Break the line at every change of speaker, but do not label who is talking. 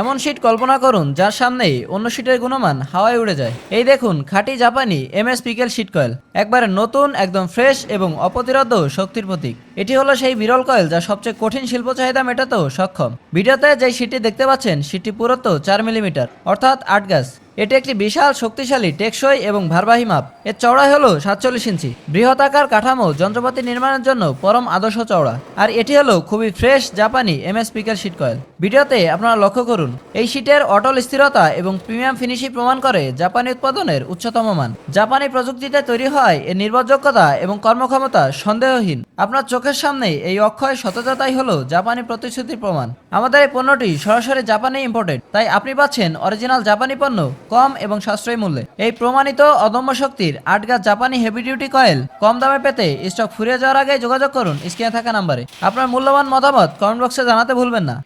এমন শীট কল্পনা করুন, যার সামনেই অন্য শীটের গুণমান হাওয়ায় উড়ে যায়। এই দেখুন খাঁটি জাপানি M S pickle sheet coil, একবারে নতুন, একদম ফ্রেশ এবং অপ্রতিরোধ শক্তির প্রতীক। এটি হলো সেই বিরল কয়েল যা সবচেয়ে কঠিন শিল্প চাহিদা মেটাতেও সক্ষম। ভিডিওতে যে শীটটি দেখতে পাচ্ছেন সেটি পুরত্ব চার মিলিমিটার, অর্থাৎ আট গাছ। এটি একটি বিশাল শক্তিশালী, টেকসই এবং ভারবাহী মাপ। এর চওড়াই হলো সাতচল্লিশ ইঞ্চি। বৃহতাকার কাঠামো, যন্ত্রপাতি নির্মাণের জন্য পরম আদর্শ চওড়া। আর এটি হলো খুবই ফ্রেশ জাপানি M S pickle sheet coil. ভিডিওতে আপনারা লক্ষ্য করুন, এই শীটের অটল স্থিরতা এবং প্রিমিয়াম ফিনিশিং প্রমাণ করে জাপানি উৎপাদনের উচ্চতম মান। জাপানি প্রযুক্তিতে তৈরি হয় এর নির্ভরযোগ্যতা এবং কর্মক্ষমতা সন্দেহহীন। আপনার চোখের সামনে এই অক্ষয় সততাই হলো জাপানি প্রতিশ্রুতির প্রমাণ। আমাদের এই পণ্যটি সরাসরি জাপানে ইম্পোর্টেড, তাই আপনি পাচ্ছেন অরিজিনাল জাপানি পণ্য কম এবং সাশ্রয়ী মূল্যে। এই প্রমাণিত অদম্য শক্তির আট গাছ জাপানি হেভি ডিউটি কয়েল কম দামে পেতে স্টক ফুরিয়ে যাওয়ার আগে যোগাযোগ করুন স্ক্রিনে থাকা নাম্বারে। আপনার মূল্যবান মতামত কমেন্ট বক্সে জানাতে ভুলবেন না।